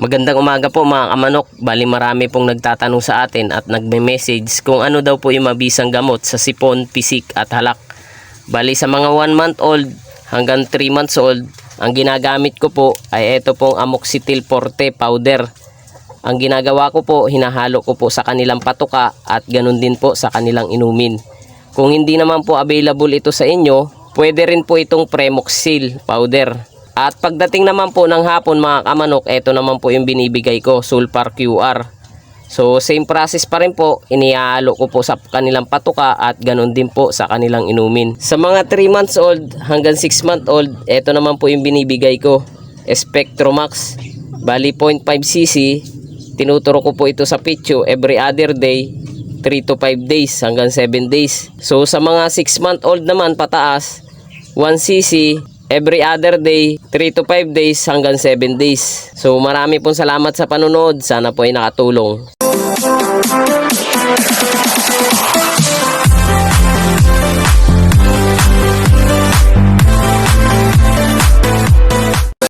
Magandang umaga po mga kamanok. Bali marami pong nagtatanong sa atin at nagme-message kung ano daw po yung mabisang gamot sa sipon, pisik at halak. Bali sa mga 1 month old hanggang 3 months old, ang ginagamit ko po ay ito pong amoxicillin forte powder. Ang ginagawa ko po, hinahalo ko po sa kanilang patuka at ganun din po sa kanilang inumin. Kung hindi naman po available ito sa inyo, pwede rin po itong Premoxil powder. At pagdating naman po ng hapon mga kamanok, ito naman po yung binibigay ko, Sulfar QR. So same process pa rin po, inihalo ko po sa kanilang patuka at ganun din po sa kanilang inumin. Sa mga 3 months old hanggang 6 month old, ito naman po yung binibigay ko, Spectromax. Bali 0.5cc, tinuturo ko po ito sa pitcho every other day 3 to 5 days hanggang 7 days. So sa mga 6 month old naman pataas, 1cc every other day 3 to 5 days hanggang 7 days. So marami pong salamat sa panonood. Sana po ay nakatulong.